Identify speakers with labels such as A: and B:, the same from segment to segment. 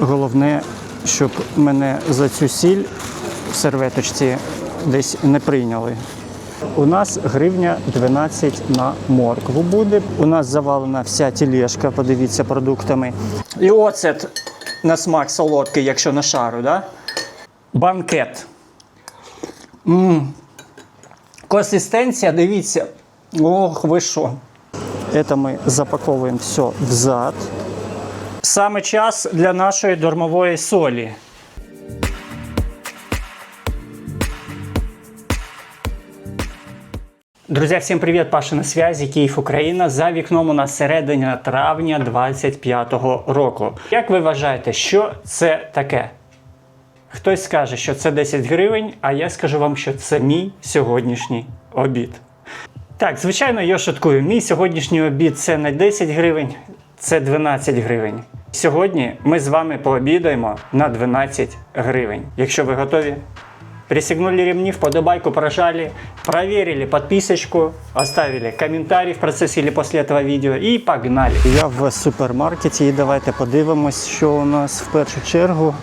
A: Головне, щоб мене за цю сіль в серветочці десь не прийняли. У нас гривня 12 на моркву буде. У нас завалена вся тележка, подивіться, продуктами. І оцет на смак солодкий, якщо на шару, да? Банкет. м Консистенція, дивіться. Ох, ви що. Це ми запаковуємо все взад. Саме час для нашої дормової солі. Друзі, всім привіт! Паша на связі, Київ, Україна. За вікном у нас середина травня 25-го року. Як ви вважаєте, що це таке? Хтось скаже, що це 10 гривень, а я скажу вам, що це мій сьогоднішній обід. Так, звичайно, я шуткую. Мій сьогоднішній обід це не 10 гривень, це 12 гривень. Сьогодні ми з вами пообідаємо на 12 гривень. Якщо ви готові, Пристегнули ремни, вподобайку прожали, проверили подписочку, оставили комментарий в процессе или после этого видео и погнали. Я в супермаркеті і давайте подивимось, що у нас в першу чергу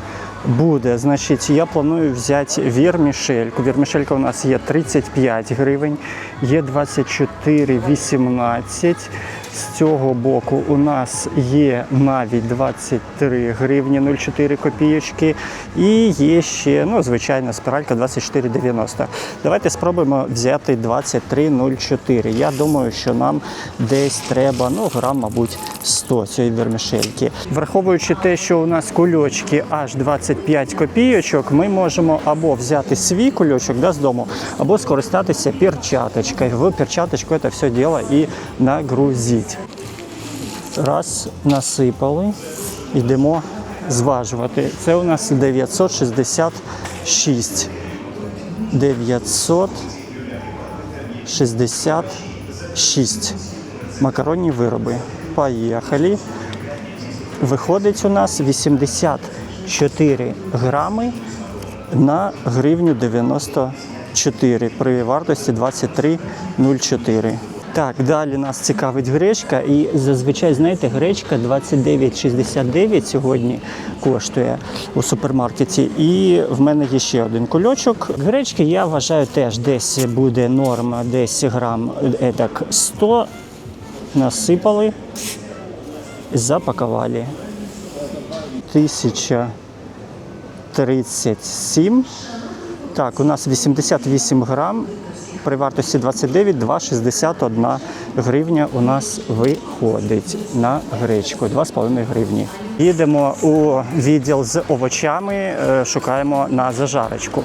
A: буде. Значить, я планую взяти вірмішельку. Вірмішелька у нас є 35 гривень, є 24,18. З цього боку у нас є навіть 23 гривні 0,4 копійочки. І є ще, ну, звичайна спіралька 24,90. Давайте спробуємо взяти 23,04. Я думаю, що нам десь треба, ну, грам, мабуть, 100 цієї вермішельки. Враховуючи те, що у нас кульочки аж 25 копійочок, ми можемо або взяти свій кульочок да, з дому, або скористатися перчаточкою. В перчаточку це все діло і нагрузити. Раз, насипали, йдемо зважувати. Це у нас 966. 966 макаронні вироби. Поїхали. Виходить у нас 84 грами на гривню 94 при вартості 23,04. Так, далі нас цікавить гречка, і зазвичай, знаєте, гречка 29,69 сьогодні коштує у супермаркеті. І в мене є ще один кульочок. Гречки я вважаю теж десь буде норма, десь грам е, так, 100 насипали, запакували. 1037. Так, у нас 88 грам при вартості 29, 2,61 гривня у нас виходить на гречку. 2,5 гривні. Їдемо у відділ з овочами, е, шукаємо на зажарочку.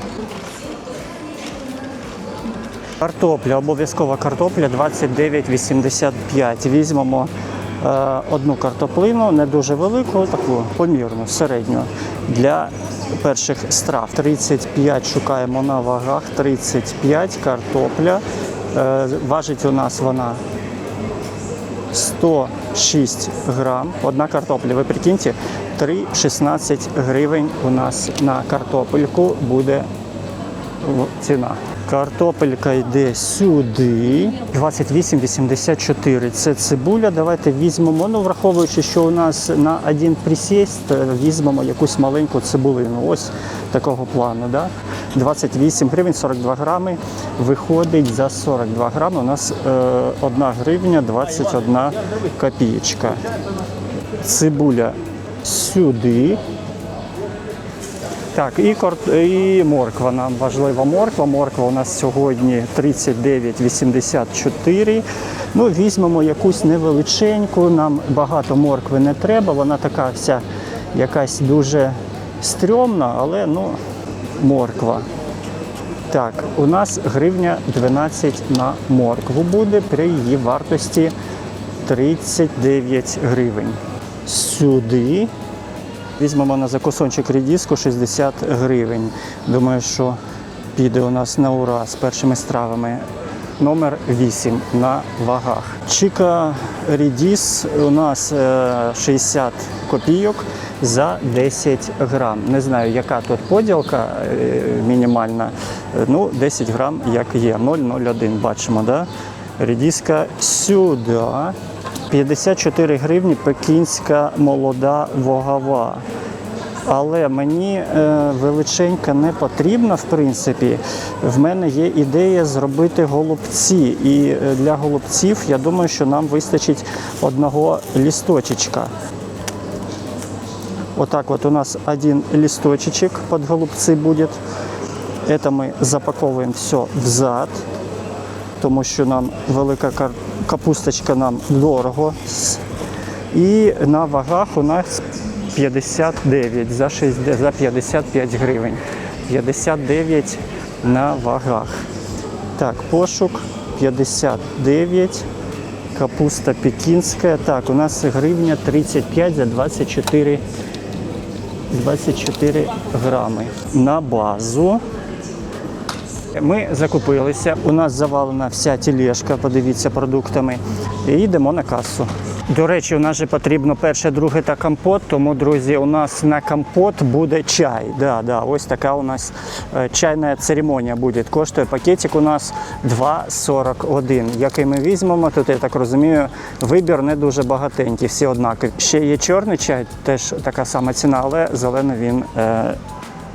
A: Картопля, обов'язкова картопля 29,85. Візьмемо е, одну картоплину, не дуже велику, таку помірну, середню. Для перших страв 35 шукаємо на вагах, 35 картопля. Е, важить у нас вона 106 грам. Одна картопля. Ви прикиньте, 3,16 гривень у нас на картопельку буде ціна. Картопелька йде сюди. 28,84. Це цибуля. Давайте візьмемо. Ну, враховуючи, що у нас на один присіст, е, візьмемо якусь маленьку цибулину. Ось такого плану. Да? 28 гривень 42 грами. Виходить за 42 грами. У нас е, 1 гривня 21 копієчка. Цибуля сюди. Так, і, і морква. Нам важлива морква. Морква у нас сьогодні 39,84. Ну, візьмемо якусь невеличеньку. Нам багато моркви не треба. Вона така вся якась дуже стрьомна, але ну, морква. Так, у нас гривня 12 на моркву буде при її вартості 39 гривень. Сюди Візьмемо на закусончик рідіску 60 гривень. Думаю, що піде у нас на ура з першими стравами. Номер 8 на вагах. Чіка рідіс у нас е, 60 копійок за 10 грам. Не знаю, яка тут поділка е, мінімальна. Е, Ну, 10 грам як є. 0,01 бачимо, да? Рідіска сюди. 54 гривні пекінська молода вогова. Але мені е, величенька не потрібна, в принципі. В мене є ідея зробити голубці. І е, для голубців я думаю, що нам вистачить одного лісточечка. Вот так вот у нас один листочек под голубцы будет. Это ми запаковуємо все взад, тому що нам велика кар- капусточка нам дорого. І на вагах у нас 59 за, 6, за 55 гривень. 59 на вагах. Так, пошук 59. Капуста пекінська. Так, у нас гривня 35 за 24 24 грами. На базу ми закупилися. У нас завалена вся тележка, подивіться, продуктами. І йдемо на касу. До речі, у нас же потрібно перше, друге та компот. Тому, друзі, у нас на компот буде чай. Да, да, ось така у нас е, чайна церемонія буде. Коштує пакетик у нас 2,41. Який ми візьмемо, тут я так розумію, вибір не дуже багатенький, всі однакові. Ще є чорний чай, теж така сама ціна, але зелений він е,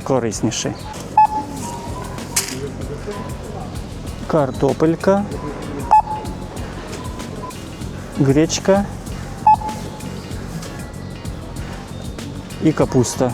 A: корисніший. Картопелька, гречка і капуста.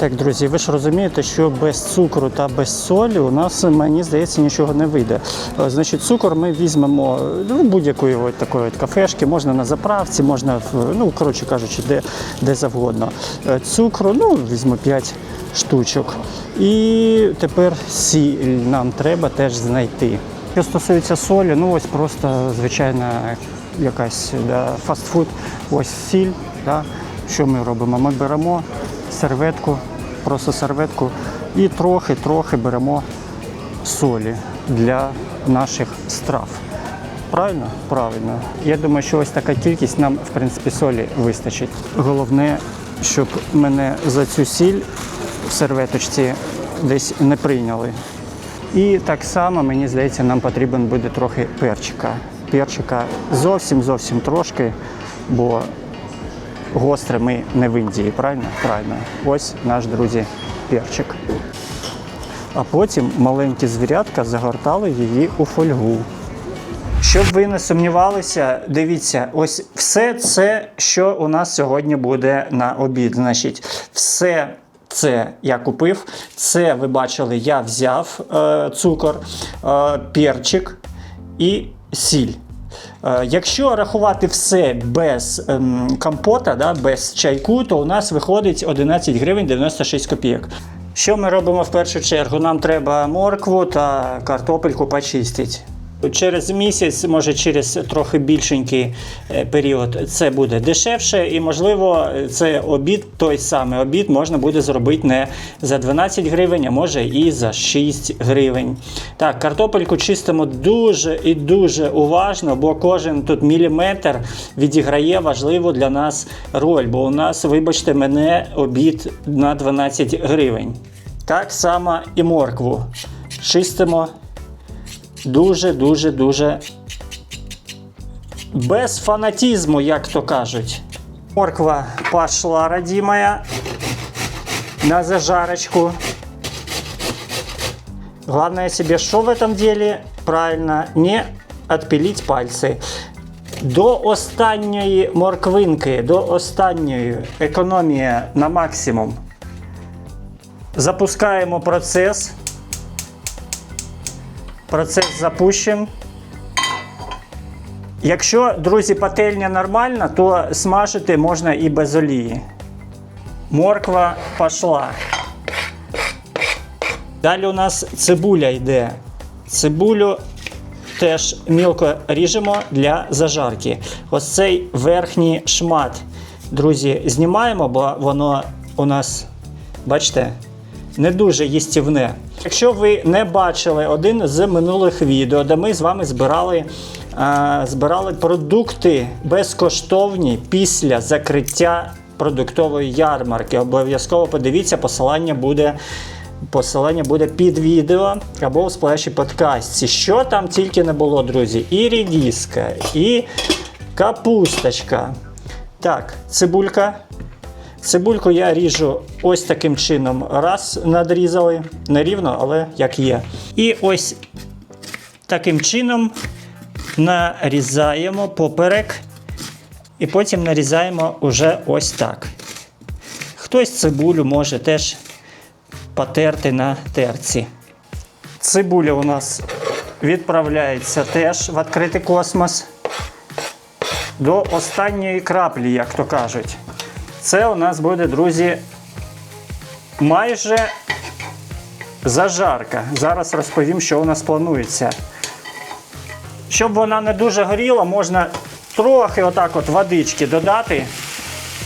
A: Так, друзі, ви ж розумієте, що без цукру та без солі у нас, мені здається, нічого не вийде. Е, Значить, цукор ми візьмемо ну, будь-якої такої кафешки, можна на заправці, можна, ну, коротше кажучи, де, де завгодно. Е, Цукру, ну, візьму 5 штучок. І тепер сіль нам треба теж знайти. Що стосується солі, ну ось просто звичайна якась да, фастфуд, ось сіль. Да. Що ми робимо? Ми беремо серветку, просто серветку і трохи-трохи беремо солі для наших страв. Правильно? Правильно. Я думаю, що ось така кількість нам, в принципі, солі вистачить. Головне, щоб мене за цю сіль в серветочці десь не прийняли. І так само, мені здається, нам потрібен буде трохи перчика. Перчика зовсім зовсім трошки, бо гостре ми не в Індії, правильно? Правильно. Ось наш друзі перчик. А потім маленькі звірятка загортали її у фольгу. Щоб ви не сумнівалися, дивіться, ось все це, що у нас сьогодні буде на обід. Значить, все це я купив. Це ви бачили, я взяв е, цукор, е, перчик і сіль. Е, Якщо рахувати все без ем, компота, да, без чайку, то у нас виходить 11 гривень 96 копійок. Що ми робимо в першу чергу? Нам треба моркву та картопельку почистити. Через місяць, може через трохи більшенький е, період, це буде дешевше, і можливо, це обід, той самий обід можна буде зробити не за 12 гривень, а може і за 6 гривень. Так, картопельку чистимо дуже і дуже уважно, бо кожен тут міліметр відіграє важливу для нас роль. Бо у нас, вибачте, мене обід на 12 гривень. Так само і моркву. Чистимо дуже, дуже, дуже без фанатизму, як то кажуть. Морква пошла, родимая, на зажарочку. Главное себе, что в этом деле? Правильно, не отпилить пальці. До останньої морквинки, до останньої економія на максимум. Запускаємо процес. Процес запущен. Якщо, друзі, пательня нормальна, то смажити можна і без олії. Морква пішла. Далі у нас цибуля йде. Цибулю теж мілко ріжемо для зажарки. Ось цей верхній шмат, друзі, знімаємо, бо воно у нас, бачите, не дуже їстівне. Якщо ви не бачили один з минулих відео, де ми з вами збирали, а, збирали продукти безкоштовні після закриття продуктової ярмарки, обов'язково подивіться, посилання буде. Посилання буде під відео або в сплеші подкасті. Що там тільки не було, друзі? І рідіска, і капусточка, Так, цибулька. Цибульку я ріжу ось таким чином. Раз надрізали, не рівно, але як є. І ось таким чином нарізаємо поперек. І потім нарізаємо уже ось так. Хтось цибулю може теж потерти на терці. Цибуля у нас відправляється теж в відкритий космос до останньої краплі, як то кажуть. Це у нас буде, друзі, майже зажарка. Зараз розповім, що у нас планується. Щоб вона не дуже горіла, можна трохи отак от водички додати.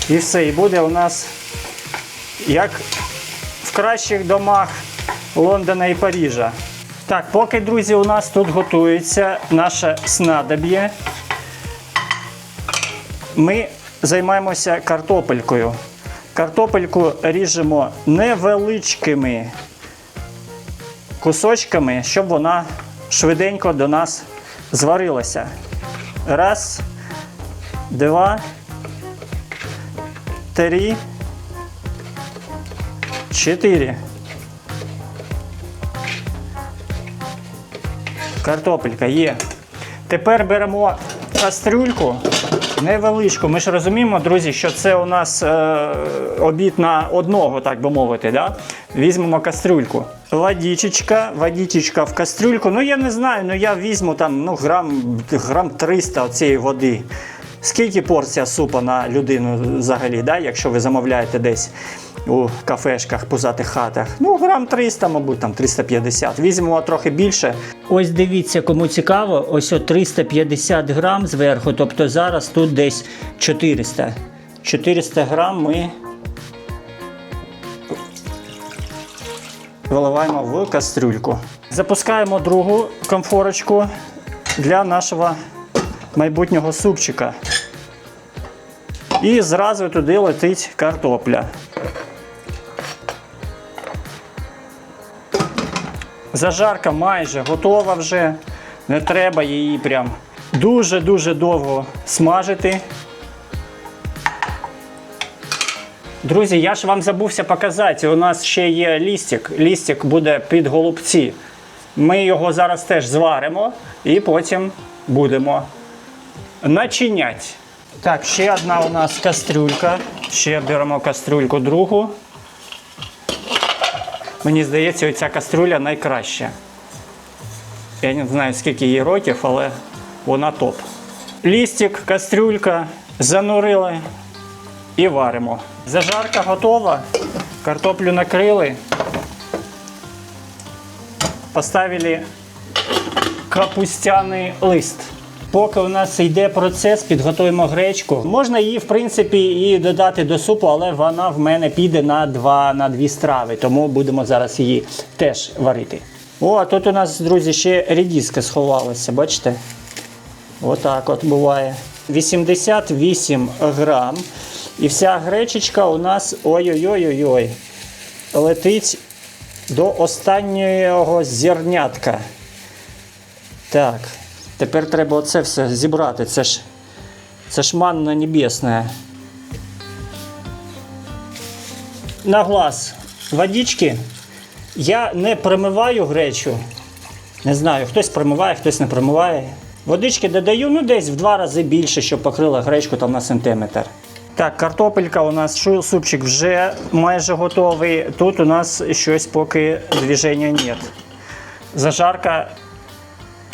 A: І все, і буде у нас як в кращих домах Лондона і Парижа. Так, поки, друзі, у нас тут готується наше снадоб'є, ми займаємося картопелькою. Картопельку ріжемо невеличкими кусочками, щоб вона швиденько до нас зварилася. Раз, два, три, чотири. Картопелька є. Тепер беремо кастрюльку невеличку. Ми ж розуміємо, друзі, що це у нас е, обід на одного, так би мовити. Да? Візьмемо кастрюльку. Ладічечка, водичечка в кастрюльку. Ну я не знаю, ну я візьму там ну, грам, грам 300 цієї води. Скільки порція супа на людину взагалі, да? якщо ви замовляєте десь у кафешках, пузатих хатах? Ну, грам 300, мабуть, там 350. Візьмемо трохи більше. Ось дивіться, кому цікаво, ось о 350 грам зверху, тобто зараз тут десь 400. 400 грам ми виливаємо в кастрюльку. Запускаємо другу комфорочку для нашого майбутнього супчика. І зразу туди летить картопля. Зажарка майже готова вже. Не треба її прям дуже-дуже довго смажити. Друзі, я ж вам забувся показати. У нас ще є лістик. Лістик буде під голубці. Ми його зараз теж зваримо і потім будемо начиняти. Так, ще одна у нас кастрюлька. Ще беремо кастрюльку другу. Мені здається, ця кастрюля найкраща. Я не знаю, скільки їй років, але вона топ. Лістик, кастрюлька, занурили і варимо. Зажарка готова. Картоплю накрили. Поставили капустяний лист. Поки у нас йде процес, підготуємо гречку. Можна її, в принципі, і додати до супу, але вона в мене піде на два, на дві страви, тому будемо зараз її теж варити. О, а тут у нас, друзі, ще рідіска сховалася, бачите? Отак от буває. 88 грам. І вся гречечка у нас ой-ой-ой-ой, летить до останнього зернятка. Так, тепер треба оце все зібрати. Це ж, це ж манна небесна. На глаз водички. Я не промиваю гречу. Не знаю, хтось промиває, хтось не промиває. Водички додаю ну десь в два рази більше, щоб покрила гречку там на сантиметр. Так, картопелька у нас супчик вже майже готовий. Тут у нас щось поки движення нет. Зажарка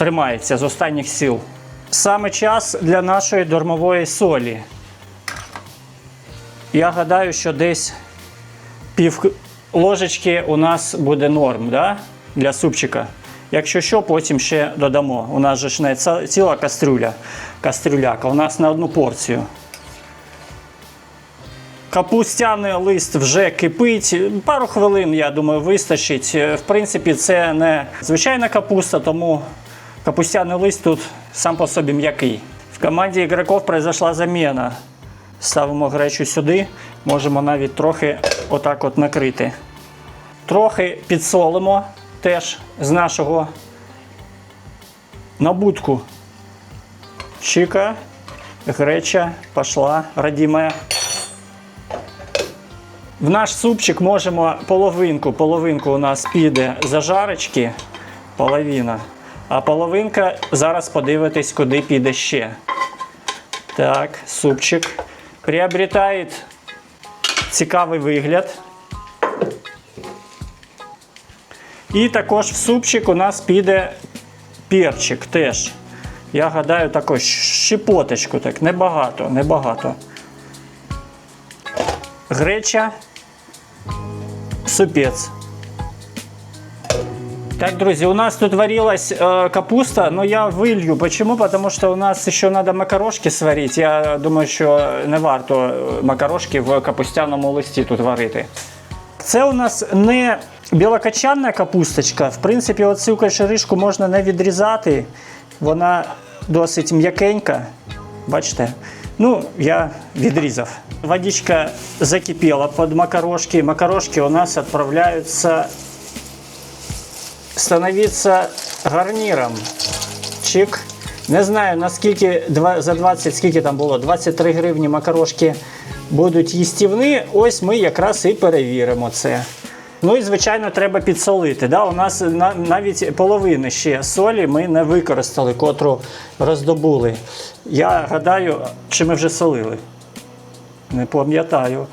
A: тримається з останніх сил. Саме час для нашої дормової солі. Я гадаю, що десь пів ложечки у нас буде норм да? для супчика. Якщо що, потім ще додамо. У нас же ж не ціла кастрюля, кастрюляка. У нас на одну порцію. Капустяний лист вже кипить. Пару хвилин, я думаю, вистачить. В принципі, це не звичайна капуста, тому капустяний лист тут сам по собі м'який. В команді ігроків произошла заміна. Ставимо гречу сюди, можемо навіть трохи отак от накрити. Трохи підсолимо теж з нашого набутку. Чика. Греча пішла, радіме. В наш супчик можемо половинку, половинку у нас піде зажарочки, половина. А половинка зараз подивитись, куди піде ще. Так, супчик приобретає цікавий вигляд. І також в супчик у нас піде перчик теж. Я гадаю, таку щепоточку, так, небагато, небагато. Греча, супець. Так, друзі, у нас тут варилась э, капуста, но я вылью. Почему? Потому что у нас еще надо макарошки сварить. Я думаю, що не варто е, макарошки в капустяному листі тут варити. Це у нас не білокачанна капусточка. В принципі, оцю кашеришку можна не відрізати. Вона досить м'якенька. Бачите? Ну, я відрізав. Водичка закипела під макарошки. Макарошки у нас відправляються становиться гарніром. Чик. Не знаю, наскільки за 20, скільки там було, 23 гривні макарошки будуть їстівні. Ось ми якраз і перевіримо це. Ну і звичайно, треба підсолити. Да? У нас на- навіть половини ще солі ми не використали, котру роздобули. Я гадаю, чи ми вже солили. Не пам'ятаю.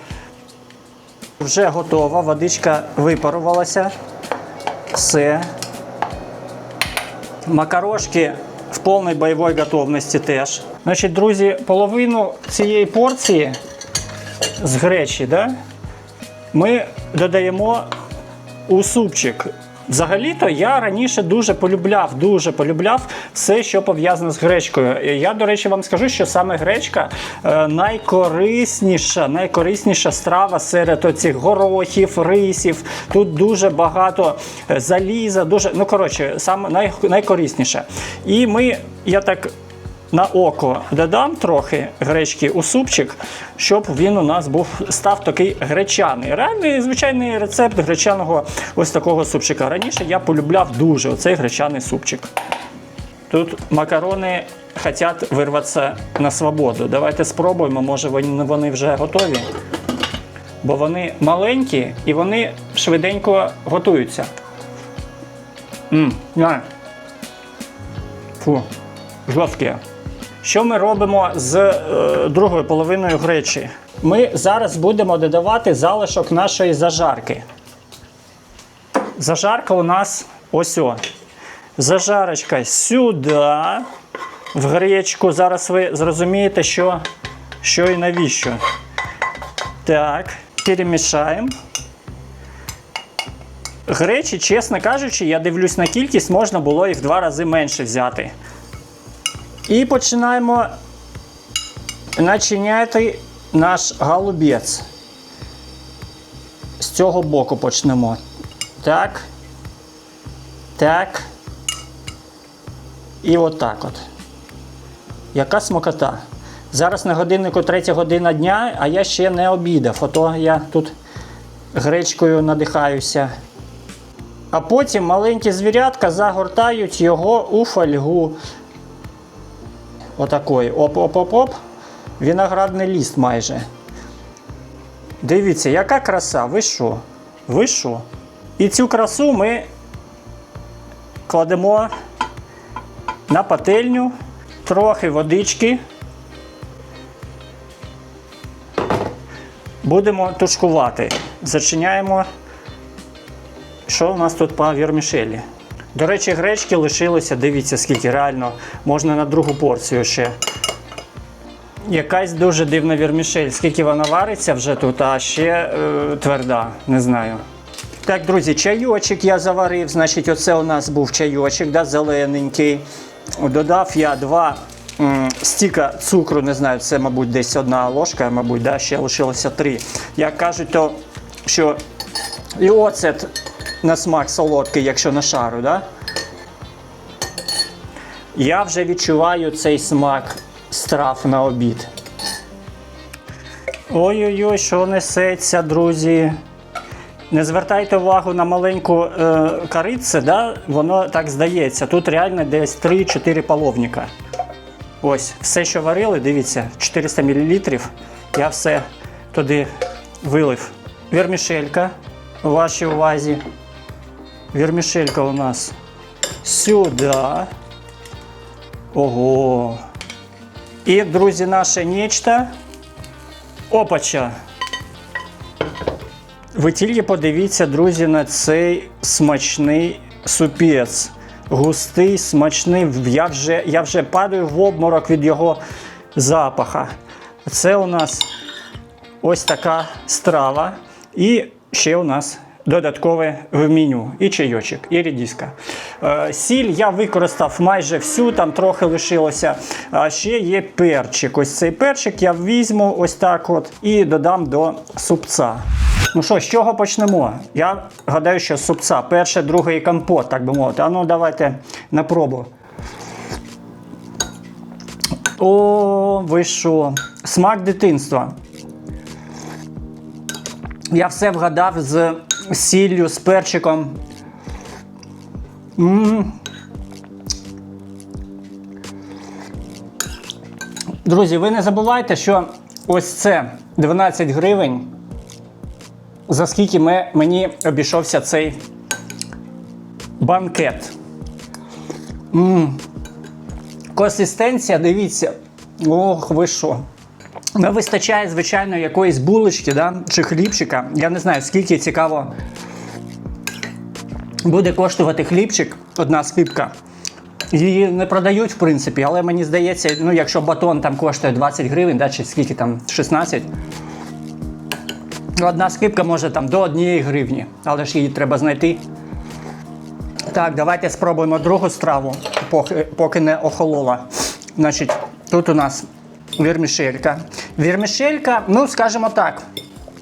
A: Вже готова, водичка випарувалася. Все. Макарошки в повній бойовій готовності теж. Значить, друзі, половину цієї порції з гречі, да, ми додаємо у супчик. Взагалі-то я раніше дуже полюбляв, дуже полюбляв все, що пов'язане з гречкою. Я, до речі, вам скажу, що саме гречка е, найкорисніша, найкорисніша страва серед оцих горохів, рисів. Тут дуже багато е, заліза, дуже, ну коротше, саме най, найкорисніше. І ми, я так на око додам трохи гречки у супчик, щоб він у нас був став такий гречаний. Реальний звичайний рецепт гречаного ось такого супчика. Раніше я полюбляв дуже оцей гречаний супчик. Тут макарони хочуть вирватися на свободу. Давайте спробуємо, може вони вже готові. Бо вони маленькі і вони швиденько готуються. М, на. Фу, жорсткі. Що ми робимо з е, другою половиною гречі? Ми зараз будемо додавати залишок нашої зажарки. Зажарка у нас ось о. Зажарочка сюди, в гречку. Зараз ви зрозумієте, що, що і навіщо. Так, перемішаємо. Гречі, чесно кажучи, я дивлюсь на кількість, можна було і в два рази менше взяти. І починаємо начиняти наш голубець. З цього боку почнемо. Так. Так. І отак от. Яка смокота. Зараз на годиннику 3 година дня, а я ще не обідав. Ото я тут гречкою надихаюся. А потім маленькі звірятка загортають його у фольгу. Отакої. Оп-оп-оп-оп. Виноградний ліст майже. Дивіться, яка краса. Ви що? Ви що? І цю красу ми кладемо на пательню, трохи водички. Будемо тушкувати. Зачиняємо. Що у нас тут по вірмішелі? До речі, гречки лишилося, дивіться, скільки реально можна на другу порцію ще. Якась дуже дивна вірмішель. Скільки вона вариться вже тут, а ще е, тверда, не знаю. Так, друзі, чайочок я заварив. Значить, оце у нас був чайочок, да, зелененький. Додав я два м, стіка цукру, не знаю, це, мабуть, десь одна ложка, мабуть, да, ще лишилося три. Як кажуть, то що і оцет на смак солодкий, якщо на шару, да? Я вже відчуваю цей смак страв на обід. Ой-ой-ой, що несеться, друзі. Не звертайте увагу на маленьку е, карицю, да? воно так здається. Тут реально десь 3-4 половника. Ось, все, що варили, дивіться, 400 мл. Я все туди вилив. Вермішелька у вашій увазі. Вермішелька у нас сюди. Ого. І, друзі, наше нечто. Опача. Ви тільки подивіться, друзі, на цей смачний супець. Густий, смачний. Я вже, я вже падаю в обморок від його запаха. Це у нас ось така страва. І ще у нас додаткове в меню. І чайочок, і рідіска. Е, сіль я використав майже всю, там трохи лишилося. А ще є перчик. Ось цей перчик я візьму ось так от і додам до супця. Ну що, з чого почнемо? Я гадаю, що з супця. Перше, друге і компот, так би мовити. А ну давайте на пробу. О, ви що? Смак дитинства. Я все вгадав з сіллю, з перчиком. М. Друзі, ви не забувайте, що ось це 12 гривень. За скільки ми, мені обійшовся цей банкет. М. Консистенція, дивіться. Ох, ви що. Не вистачає, звичайно, якоїсь булочки да? чи хлібчика. Я не знаю, скільки цікаво буде коштувати хлібчик, одна скипка. Її не продають, в принципі, але мені здається, ну, якщо батон там коштує 20 гривень, да, чи скільки там 16, одна скипка може там до 1 гривні, але ж її треба знайти. Так, давайте спробуємо другу страву, поки, поки не охолола. Значить, тут у нас вірмішелька. Вірмішелька, ну, скажімо так,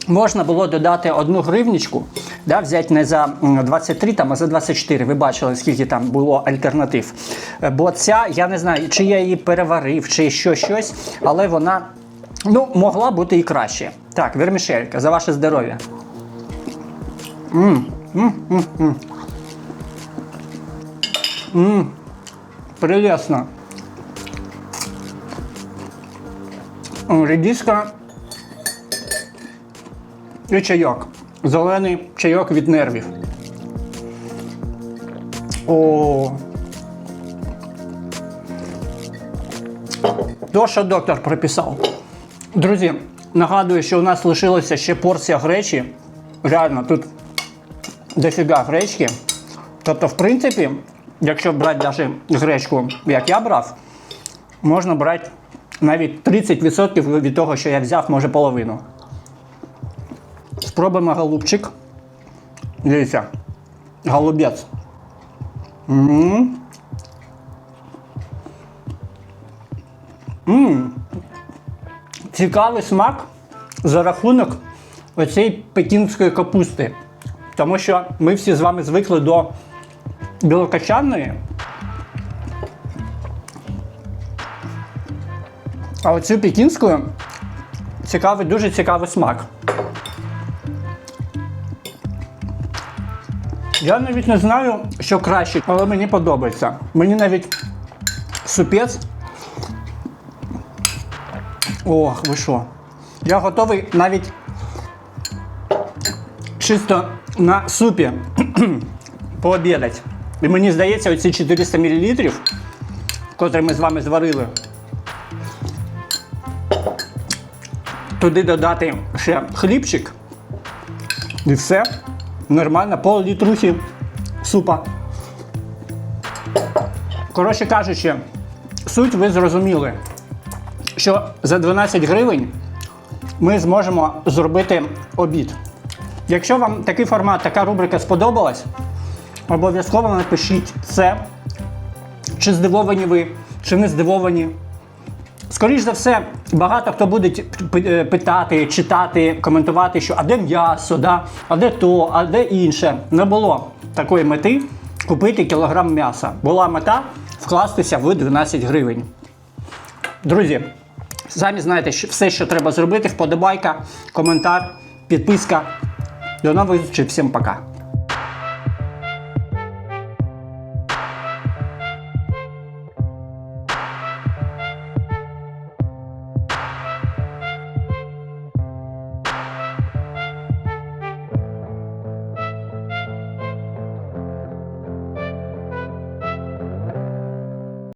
A: можна було додати одну гривнічку, да, взяти не за 23, там, а за 24. Ви бачили, скільки там було альтернатив. Бо ця, я не знаю, чи я її переварив, чи що щось, але вона ну, могла бути і краще. Так, вірмішелька, за ваше здоров'я. Прелесно. М, Редиска і чайок. Зелений чайок від нервів. О. То, що доктор приписав. Друзі, нагадую, що у нас лишилася ще порція гречі. Реально, тут дофіга гречки. Тобто, в принципі, якщо брати навіть гречку, як я брав, можна брати навіть 30% від того, що я взяв, може половину. Спробуємо голубчик. Дивіться, голубець. М. М. Цікавий смак за рахунок оцієї пекінської капусти. Тому що ми всі з вами звикли до білокачанної. А оцю пекінську цікавий, дуже цікавий смак. Я навіть не знаю, що краще, але мені подобається. Мені навіть супець. Ох, ви що? Я готовий навіть чисто на супі пообідати. І мені здається, оці 400 мл, котрі ми з вами зварили, туди додати ще хлібчик. І все. Нормально, пол літрухи супа. Коротше кажучи, суть ви зрозуміли, що за 12 гривень ми зможемо зробити обід. Якщо вам такий формат, така рубрика сподобалась, обов'язково напишіть це. Чи здивовані ви, чи не здивовані. Скоріш за все, багато хто буде е, питати, читати, коментувати, що а де м'ясо, да? а де то, а де інше. Не було такої мети купити кілограм м'яса. Була мета вкластися в 12 гривень. Друзі, самі знаєте, що все, що треба зробити, вподобайка, коментар, підписка. До нових зустрічей, всім пока.